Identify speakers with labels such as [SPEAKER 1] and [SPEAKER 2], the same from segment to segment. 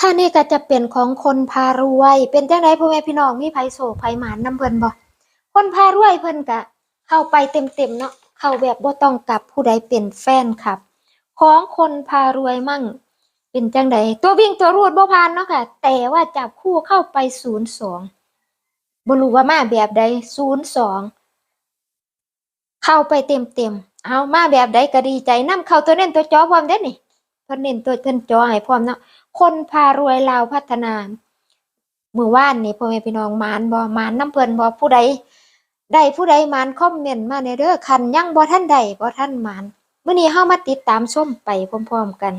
[SPEAKER 1] ค่ะนี่ก็จะเป็นของคนพารวย เป็นจังไดพ่อแม่พี่น้องมีไผโศกไผหมานนำเพิ่นบ่คนพารวยเพิ่นก็เข้าไปเต็มๆเนาะเข้าแบบบ่ต้องกลับผู้ใดเป็นแฟนครับ ของคนพารวยมั่ง เป็นจังไดตัววิ่งตัวรูดบ่ผ่านเนาะค่ะ แต่ว่าจับคู่เข้าไป02บ่รู้ว่ามาแบบใด02เข้าไปเต็มๆเอามาแบบใดก็ดีใจนํเข้าตัวเน้นตัวจอพร้อมเด้นี่เพิ่นเน้นตัวเพิ่นจอให้พร้อมเนาะ คนพารวยลาวพัฒนาเมื่อวานนี่พ่อแม่พี่น้องมานบ่มานน้ำเพลินบ่ผู้ใดได้ผู้ใดมานคอมเมนต์มาแหน่เด้อคันยังบ่ทันได้บ่ทันมานเมื้อนี้เฮามาติดตามชมไปพร้อมๆกัน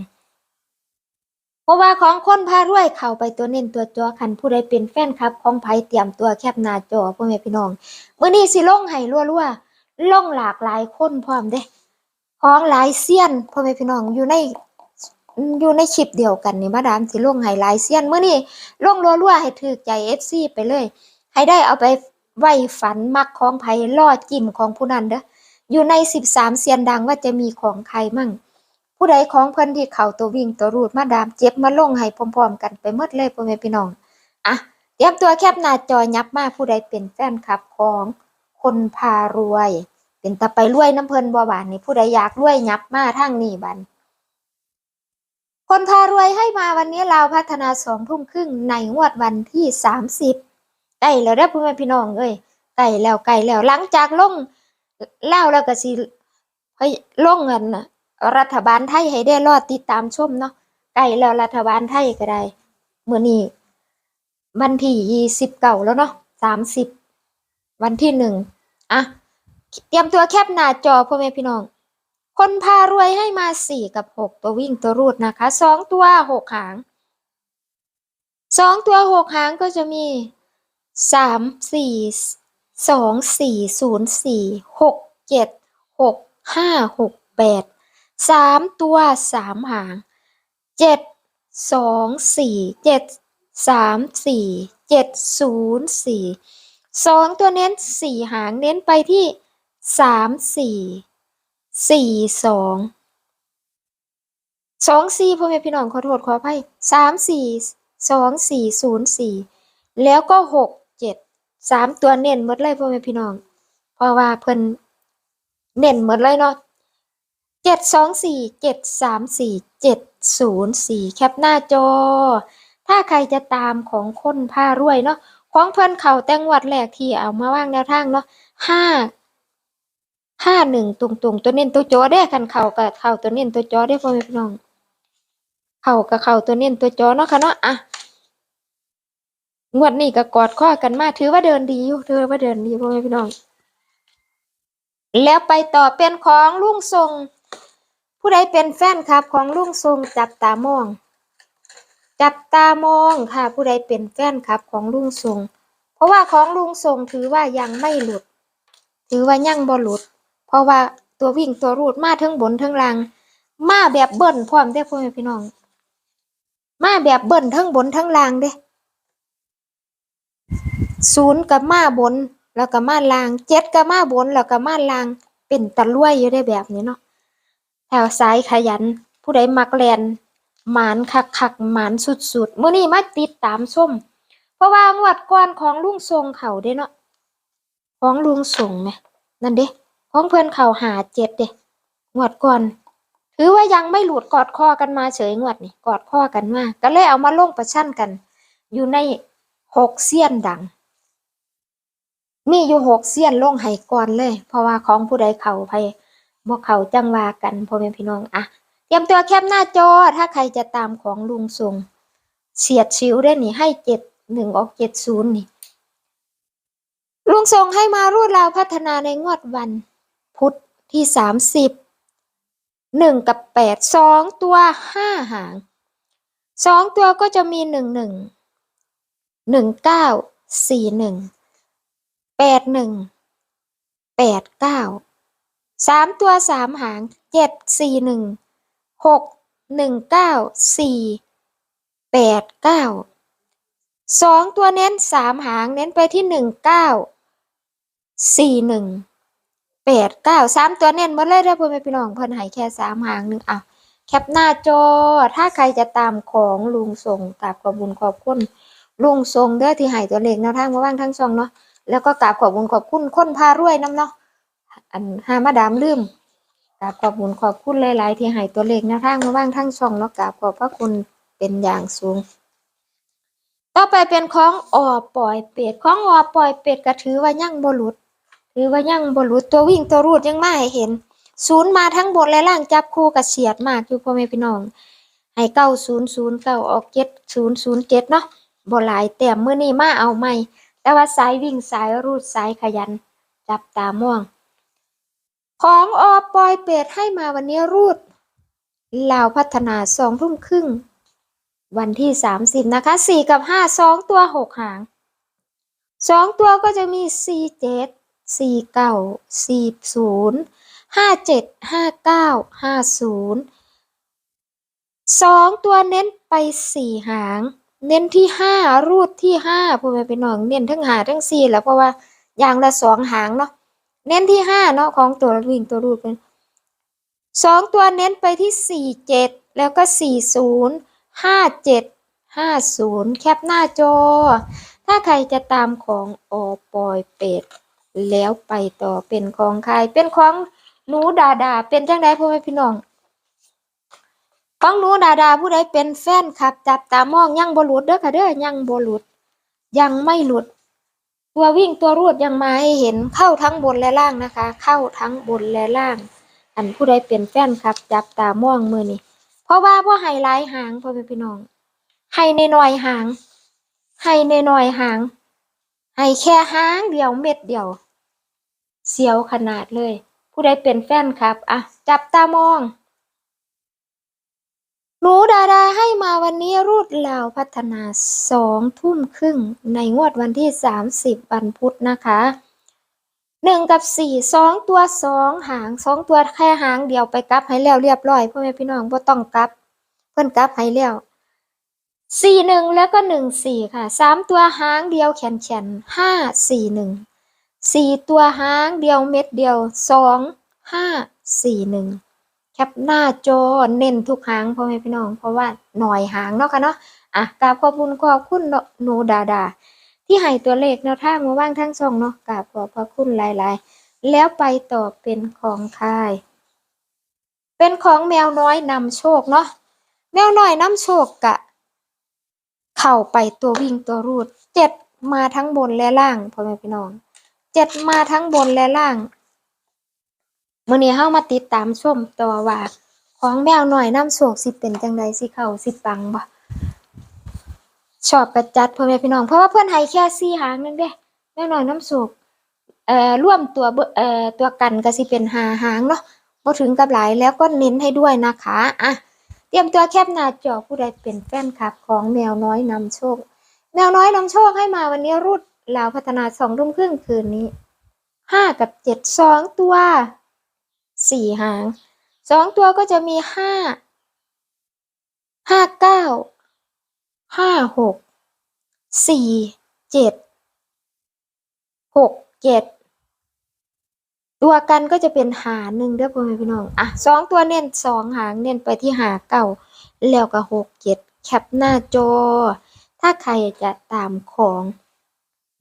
[SPEAKER 1] เพราะว่าของคนพารวยเข้าไปตัวเน้นตัวจอคันผู้ใดเป็นแฟนคลับ ของไผเตรียมตัวแคปหน้าจอพ่อแม่พี่น้องเมื้อนี้สิลงให้รัวๆลงหลากหลายคนพร้อมเด้ของหลายเซียนพ่อแม่พี่น้องอยู่ใน อยู่ในคลิปเดียวกันนี่มาดามสิลงให้หลายเซียนเมื้อนี้ลงรัวๆให้ถือใจ FC ไปเลย ให้ได้เอาไปไว้ฝันมักของไผ่ล่อจิ้มของผู้นั้นเด้ออยู่ใน13เซียนดังว่าจะมีของใครมั่ง ผู้ใดของเพิ่นที่เข้าตัววิ่งตัวรูดมาดามเจ็บมาลงให้พร้อมๆกันไปหมดเลยพ่อแม่พี่น้องอะเตรียมตัวแคปหน้าจอยับมาผู้ใดเป็นแฟนคลับของคนพารวย เป็นตะไปรวยน้ำเพลินบ่บานนี่ผู้ใดอยากรวยยับมาทางนี้บัด คนพารวยให้มาวันนี้เราพัฒนาสองทุ่มครึ่งในงวดวันที่สามสิบใกล้แล้วเด้อพ่อแม่พี่น้องเอ้ยใกล้แล้วใกล้แล้วหลังจากลงเล่าแล้วก็สิเฮ้ยลงเงินนะรัฐบาลไทยให้ได้รอดติดตามชมเนาะใกล้แล้วรัฐบาลไทยก็ได้เมื้อนี้วันที่ยี่สิบเก้าแล้วเนาะสามสิบวันที่หนึ่งอะเตรียมตัวแคปหน้าจอพ่อแม่พี่น้อง คนพารวยให้มาสี่กับหกตัววิ่งตัวรูดนะคะสองตัวหกหางสองตัวหกหางก็จะมีสามสี่สองสี่ศูนย์สี่หกเจ็ดหกห้าหกแปดสามตัวสามหางเจ็ดสองสี่เจ็ดสามสี่เจ็ดศูนย์สี่สองตัวเน้นสี่หางเน้นไปที่สามสี่ สี่สองสองสี่พ่อแม่พี่น้องขอโทษขออภัยสามสี่สองสี่ศูนย์สี่แล้วก็หกเจ็ดสามตัวเน้นหมดเลยพ่อแม่พี่น้อง เพราะว่าเพิ่นเน้นหมดเลยเนาะเจ็ดสองสี่เจ็ดสามสี่เจ็ดศูนย์สี่แคปหน้าจอ ถ้าใครจะตามของคนพารวยเนาะของเพิ่นเขาแตงวัดแรกที่เอามาว่างแนวทางเนาะห้า ห้าหนึ่งตรงตรงตัวเน้นตัวจอได้คันเข่ากับเข่าตัวเน้นตัวจอได้พ่อแม่พี่น้อง เข่ากับเข่าตัวเน้นตัวจอเนาะค่ะเนาะอะงวดนี้ก็กอดข้อกันมาถือว่าเดินดีอยู่ถือว่าเดินดีพ่อแม่พี่น้อง แล้วไปต่อเป็นของลุงทรง ผู้ใดเป็นแฟนคลับ ของลุงทรงจับตามอง จับตามองค่ะ ผู้ใดเป็นแฟนคลับ ของลุงทรง เพราะว่าของลุงทรงถือว่ายังไม่หลุด ถือว่ายังบ่หลุด เพราะว่าตัววิ่งตัวรูดมาทั้งบนทั้งล่าง มาแบบเบิ้ลพร้อมเด้พ่อแม่พี่น้อง มาแบบเบิ้ลทั้งบนทั้งล่างเด้ศูนย์กับมาบน แล้วก็มาล่างเจ็ดกับมาบน แล้วก็มาล่าง เป็นตะลุ่ยอยู่ได้แบบนี้เนาะแถวซ้ายขยัน ผู้ใดมักแลนหมานคักคักหมานสุดๆเมื้อนี้มาติดตามชมเพราะว่างวดก่อนของลุงทรงเขาเด้เนาะของลุงทรงไหมนั่นเด้ ของเพื่อนเขาหาเจ็ดเด้งวดก่อนถือว่ายังไม่หลุดกอดคอกันมาเฉยงวดนี่กอดคอกันมาก็เลยเอามาลงประชันกัน อยู่ในหกเสี้ยนดัง มีอยู่หกเสี้ยนลงให้ก่อนเลย เพราะว่าของผู้ใดเขาไปบ่เขาจังวากันพ่อแม่พี่น้องอะเตรียมตัวแคปหน้าจอถ้าใครจะตามของลุงทรงเฉียดชิวได้นี่ให้เจ็ดหนึ่งออกเจ็ดศูนย์นี่ลุงทรงให้มารูดราวพัฒนาในงวดวัน พุธที่สามสิบหนึ่งกับแปดสองตัวห้าหางสองตัวก็จะมีหนึ่งหนึ่งหนึ่งเก้าสี่หนึ่งแปดหนึ่งแปดเก้าสามตัวสามหางเจ็ดสี่หนึ่งหกหนึ่งเก้าสี่แปดเก้าสองตัวเน้นสามหางเน้นไปที่หนึ่งเก้าสี่หนึ่ง แปดเก้าสามตัวเน้นหมดเลยเด้อพ่อแม่พี่น้องเพิ่นให้แค่สามหางหนึ่งอะแคปหน้าจอ ถ้าใครจะตามของลุงส่งกราบขอบคุญขอบคุณลุงส่งเด้อที่ให้ตัวเลขแนวทางมาว่างทั้งช่องเนาะแล้วก็กราบขอบคุญขอบคุณคนพารวยน้ำเนาะอันหามาดามลืมกราบขอบคุญขอบคุณหลาย ๆ ที่ให้ตัวเลขแนวทางมาว่างทั้งช่องเนาะกราบขอบพระคุณเป็นอย่างสูง ต่อไปเป็นของออปล่อยเป็ดของออปล่อยเป็ดก็ถือว่ายั่งบ่หลุ ดถือว่ายังบ่หลุดตัววิ่งตัวรูดยังมาให้เห็น ศูนย์มาทั้งบนและล่างจับคู่กับเฉียดมากอยู่พ่อแม่พี่น้องให้เก้าศูนย์ศูนย์เก้าออกเจ็ดศูนย์ศูนย์เจ็ดเนาะบ่หลายแต้มมื้อนี้มาเอาใหม่ แต่ว่าสายวิ่งสายรูดสายขยัน จับตาม่วง ของออปอยเป็ดให้มาวันนี้รูดลาวพัฒนาสองทุ่มครึ่ง วันที่สามสิบนะคะสี่กับห้าสองตัวหกหางสองตัวก็จะมีสี่เจ็ด สี่เก้าสี่ศูนย์ห้าเจ็ดห้าเก้าห้าศูนย์สองตัวเน้นไปสี่หาง เน้นที่ห้ารูดที่ห้าพ่อแม่พี่น้องเน้นทั้งหาทั้งสี่แล้วเพราะว่าอย่างละสองหางเนาะเน้นที่ห้าเนาะของตัววิ่งตัวรูดเป็นสองตัวเน้นไปที่สี่เจ็ดแล้วก็สี่ศูนย์ห้าเจ็ดห้าศูนย์แคปหน้าจอ ถ้าใครจะตามของอปอยเป็ด แล้วไปต่อเป็นของใครเป็นของหนูดาดา เป็นจังไดพ่อแม่พี่น้องของหนูดาดาผู้ใดเป็นแฟนครับ จับตามองยังบ่หลุดเด้อค่ะเด้อยังบ่หลุด ยังไม่หลุด ตัววิ่งตัวรูดยังมาให้เห็นเข้าทั้งบนและล่างนะคะ เข้าทั้งบนและล่าง อันผู้ใดเป็นแฟนครับ จับตามองมือนี่เพราะว่าพ่อไฮไลท์หางพ่อแม่พี่น้องให้ในหน่อยหางให้ในหน่อยหางให้แค่หางเดียวเม็ดเดียว เสียวขนาดเลย ผู้ใดเป็นแฟนครับ อะ จับตามอง หนูดาดาให้มาวันนี้รูดลาวพัฒนาสองทุ่มครึ่ง ในงวดวันที่สามสิบวันพุธนะคะหนึ่งกับสี่สองตัวสองหางสองตัวแค่หางเดียวไปกลับให้แล้วเรียบร้อยพ่อแม่พี่น้องบ่ต้องกลับ เพิ่นกลับให้แล้วสี่หนึ่งแล้วก็หนึ่งสี่ค่ะสามตัวหางเดียวแขนแขนห้าสี่หนึ่ง สี่ตัวหางเดียวเม็ดเดียวสองห้าสี่หนึ่งแคปหน้าจอเน้นทุกหางพ่อแม่พี่น้อง เพราะว่าหน่อยหางเนาะค่ะเนาะอะกราบขอบคุณขอบคุณเนาะหนูดาดา ที่ให้ตัวเลขแนวทางมาว่างทั้งช่องเนาะกราบขอบพระคุณหลาย ๆ แล้วไปต่อเป็นของค่าย เป็นของแมวน้อยนำโชคเนาะแมวน้อยนำโชคกะ เข้าไปตัววิ่งตัวรูดเจ็ดมาทั้งบนและล่างพ่อแม่พี่น้อง เจ็ดมาทั้งบนและล่างมื้อนี้เฮามาติดตามชมต่อว่าของแมวหน่อยน้ำโศกสิเป็นจังใดสิเข้าสิปังบ่ชอบกระจัดพ่อแม่พี่น้องเพราะว่าเพิ่อนให้แค่สี่หางนึงเด้แมวหน่อยน้ำโศกเอ่อร่วมตัวเอ่อตัวกันก็สิเป็นหาหางเนาะบ่ถึงกับหลายแล้วก็เน้นให้ด้วยนะคะอะเตรียมตัวแคปหน้าจอผู้ใดเป็นแฟนคลับของแมวน้อยนำโชค แมวน้อยนำโชคให้มาวันนี้รุด ลาวพัฒนาสองทุ่มครึ่งคืนนี้ห้ากับเจ็ดสองตัวสี่หางสองตัวก็จะมีห้าห้าเก้าห้าหกสี่เจ็ดหกเจ็ดตัวกันก็จะเป็นหาหนึ่งเด้อพ่อแม่พี่น้องอะสองตัวเน้นสองหางเน้นไปที่หาเก้าแล้วก็หกเจ็ดแคปหน้าจอ ถ้าใครจะตามของ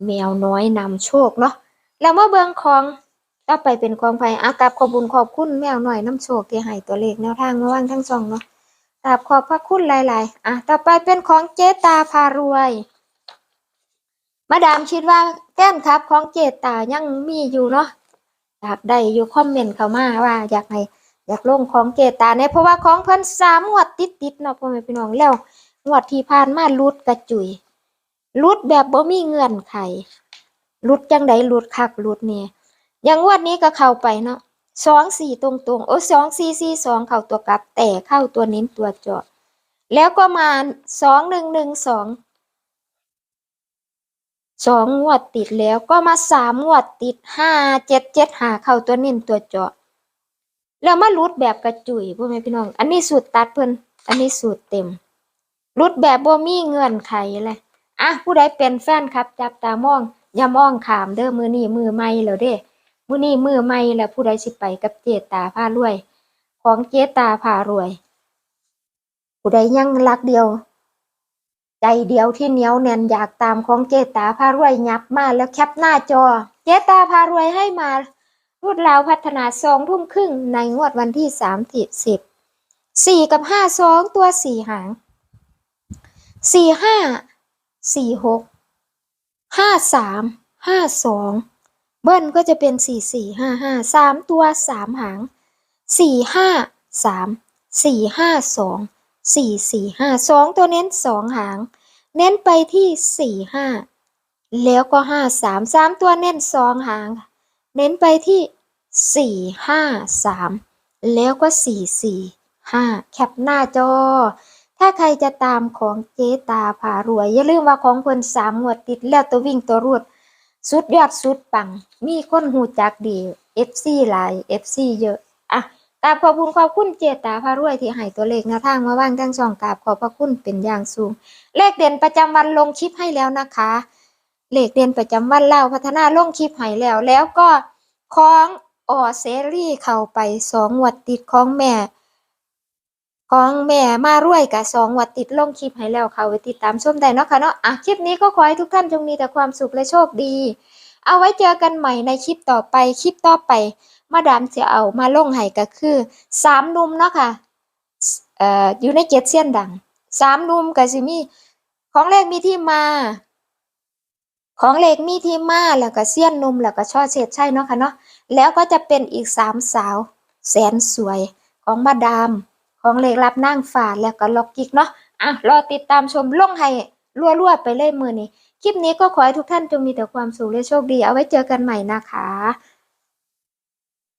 [SPEAKER 1] แมวน้อยนำโชคเนาะแล้วเมื่อเบิงของต่อไปเป็นของไผอากับขอบุญขอบคุณแมวน้อยนำโชคที่ให้ตัวเลขแนวทางมาว่างทั้งสองเนาะกราบขอบพระคุณหลาย ๆ อะ ต่อไปเป็นของเจตาพารวย มาดามคิดว่าแก้มครับของเจตายังมีอยู่เนาะอยากได้อยู่คอมเมนต์เข้ามาว่าอยากให้อยากลงของเจตาเนี่ยเพราะว่าของเพิ่นสามงวดติดๆเนาะพ่อแม่พี่น้องแล้วงวดที่ผ่านมาลุดกระจุย ลุดแบบบ่มีเงื่อนไขลุดจังใดลุดคักลุดเนี่ยอย่างวดนี้ก็เข้าไปเนาะสองสี่ตรงๆโอ้สองสี่สี่สองเข้าตัวกลับ แต่เข้าตัวเน้นตัวจาะแล้วก็มาสองหนึ่งหนึ่งสองสองงวดติดแล้วก็มาสามงวดติดห้าเจ็ดเจ็ดหาเข้าตัวเน้นตัวเจาะแล้วมาลุดแบบกระจุยพ่อแม่พี่น้อง อันนี้สูตรตัดเพิ่นอันนี้สูตรเต็มรุดแบบบ่มีเงื่อนไขเลย อะผู้ใดเป็นแฟนครับ จับตามอง อย่ามองขามเด้อมือนี้มือใหม่แล้วเด้มือนี้มือใหม่แล้วผู้ใดสิไปกับเจตาพารวย ของเจตาพารวย ผู้ใดยังรักเดียว ใจเดียวที่เหนียวแน่นอยากตามของเจตาพารวยยับมาแล้วแคปหน้าจอ เจตาพารวยให้มารูดราวพัฒนาสองทุ่มครึ่งในงวดวันที่สามสิบสิบสี่กับห้าสองตัวสี่หางสี่ห้า สี่หกห้าสามห้าสองเบิ้ลก็จะเป็นสี่สี่ห้าห้าสามตัวสามหางสี่ห้าสามสี่ห้าสองสี่สี่ห้าสองตัวเน้นสองหาง เน้นไปที่สี่ห้าแล้วก็ห้าสามสามตัวเน้นสองหาง เน้นไปที่สี่ห้าสามแล้วก็สี่สี่ห้าแคปหน้าจอ ถ้าใครจะตามของเจตาผารวย อย่าลืมว่าของเพิ่นสามงวดติดแล้วตัววิ่งตัวรูดสุดยอดสุดปัง มีคนหูจักดี FC หลาย FC เยอะอะกราบขอบคุณขอบคุณเจตาพารวยที่ให้ตัวเลขแนวทางมาว่างทั้งช่องกราบขอบพระคุณเป็นอย่างสูง เลขเด่นประจำวันลงคลิปให้แล้วนะคะ เลขเด่นประจำวันเล่าพัฒนาลงคลิปให้แล้ว แล้วก็ของออเซรี่เข้าไปสองงวดติดของแม่ ของแม่มารวยกับสองวัดติดลงคลิปให้แล้วค่ะไว้ติดตามชมได้เนาะค่ะเนาะอะคลิปนี้ก็ขอให้ทุกท่านจงมีแต่ความสุขและโชคดี เอาไว้เจอกันใหม่ในคลิปต่อไปคลิปต่อไป มาดามจะเอามาลงให้ก็คือสามนุ่มเนาะค่ะเอ่ออยู่ในเจ็ดเสี้ยนดังสามนุ่มก็สิมีของเลขมีที่มา ของเลขมีที่มาแล้วก็เสี้ยนนุ่มแล้วก็ช่อเศษใช่เนาะค่ะเนาะแล้วก็จะเป็นอีกสามสาวแสนสวยของมาดาม ของเลขรับนั่งฝาแล้วก็ล็อกกิกเนาะอะรอติดตามชมล่งให้รัวๆไปเลยมือนี้คลิปนี้ก็ขอให้ทุกท่านจงมีแต่ความสุขและโชคดี เอาไว้เจอกันใหม่นะคะ